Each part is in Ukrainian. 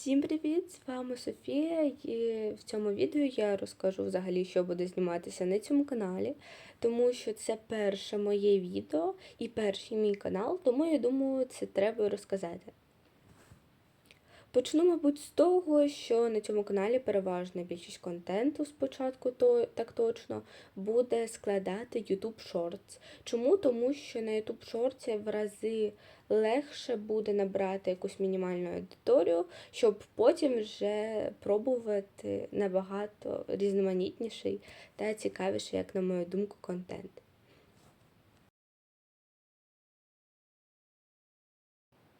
Всім привіт! З вами Софія, і в цьому відео я розкажу взагалі, що буде зніматися на цьому каналі, тому що це перше моє відео і перший мій канал, тому я думаю, це треба розказати. Почну, мабуть, з того, що на цьому каналі переважна більшість контенту спочатку, то так точно, буде складати YouTube Shorts. Чому? Тому що на YouTube Shorts в рази легше буде набрати якусь мінімальну аудиторію, щоб потім вже пробувати набагато різноманітніший та цікавіший, як на мою думку, контент.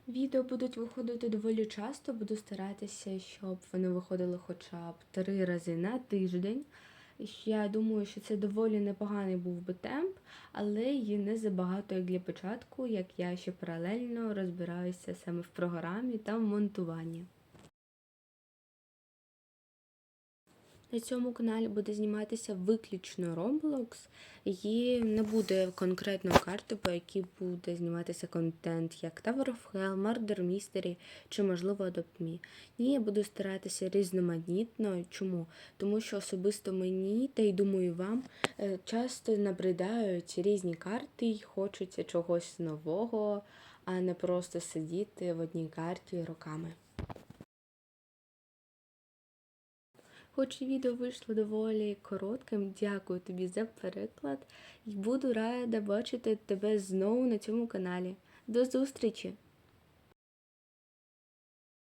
Відео будуть виходити доволі часто, буду старатися, щоб вони виходили хоча б три рази на тиждень. Я думаю, що це доволі непоганий був би темп, але її не забагато як для початку, як я ще паралельно розбираюся саме в програмі та в монтуванні. На цьому каналі буде зніматися виключно Roblox, і не буде конкретної карти, по якій буде зніматися контент, як Tower of Hell, Murder Mystery чи, можливо, Adopt Me. Ні, я буду старатися різноманітно. Чому? Тому що особисто мені, та й думаю вам, е, часто набридають різні карти і хочеться чогось нового, а не просто сидіти в одній карті роками. Хоч відео вийшло доволі коротким, дякую тобі за переклад і буду рада бачити тебе знову на цьому каналі. До зустрічі!